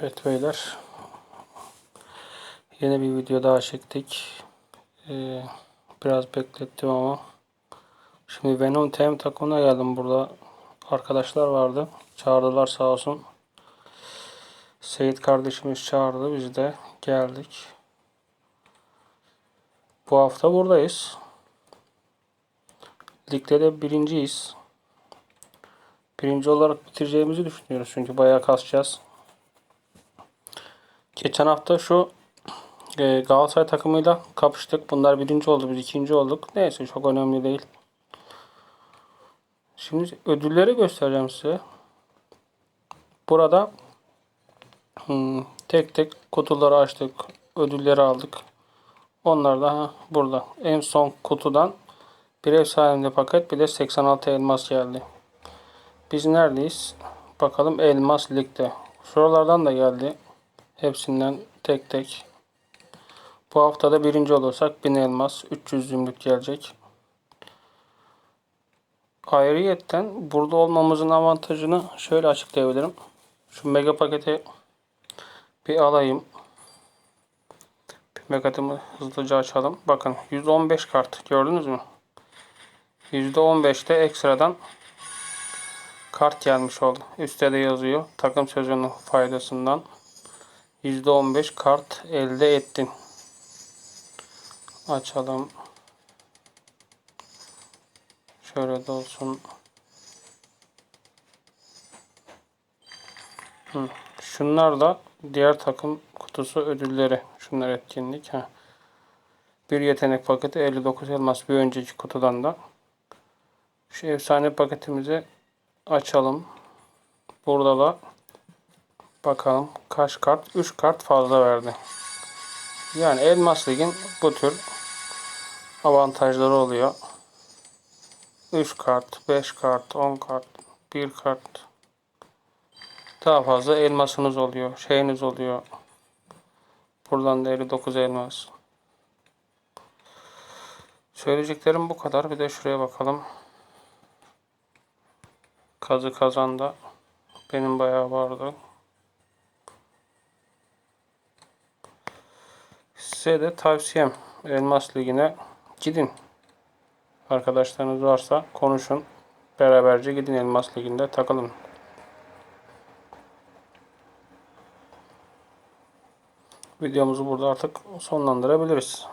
Evet beyler. Yeni bir video daha çektik. Ee, biraz beklettim ama. Şimdi Venom Tem takımına geldim burada. Arkadaşlar vardı. Çağırdılar sağ olsun. Seyit kardeşimiz çağırdı. Biz de geldik. Bu hafta buradayız. Ligde de birinciyiz. Birinci olarak bitireceğimizi düşünüyoruz. Çünkü bayağı kasacağız. Geçen hafta şu e, Galatasaray takımıyla kapıştık. Bunlar birinci oldu. Biz ikinci olduk. Neyse çok önemli değil. Şimdi ödülleri göstereceğim size. Burada hmm, tek tek kutuları açtık. Ödülleri aldık. Onlar da ha, burada. En son kutudan bir sahibinde paket bir de 86 elmas geldi. Biz neredeyiz? Bakalım elmas ligde. Şuralardan da geldi. Hepsinden tek tek. Bu haftada birinci olursak 1000 elmas, 300 zümrüt gelecek. Ayrıyetten burada olmamızın avantajını şöyle açıklayabilirim. Şu mega paketi bir alayım. Megatımı hızlıca açalım. Bakın 115 kart gördünüz mü? %15'te ekstradan kart gelmiş oldu. Üstte de yazıyor. Takım sezonu faydasından. %15 kart elde ettin. Açalım. Şöyle de olsun. Hı. Şunlar da diğer takım kutusu ödülleri. Şunlar etkinlik. Ha. Bir yetenek paketi 59 elmas bir önceki kutudan da. Şu efsane paketimizi açalım. Burada da bakalım kaç kart? 3 kart fazla verdi. Yani Elmas Lig'in bu tür avantajları oluyor. 3 kart, 5 kart, 10 kart, 1 kart. Daha fazla elmasınız oluyor. Şeyiniz oluyor. Buradan da 59 elmas. Söyleyeceklerim bu kadar. Bir de şuraya bakalım. Kazı kazanda benim bayağı vardı. Size de tavsiyem Elmas Ligi'ne gidin. Arkadaşlarınız varsa konuşun. Beraberce gidin Elmas Ligi'nde takılın. Videomuzu burada artık sonlandırabiliriz.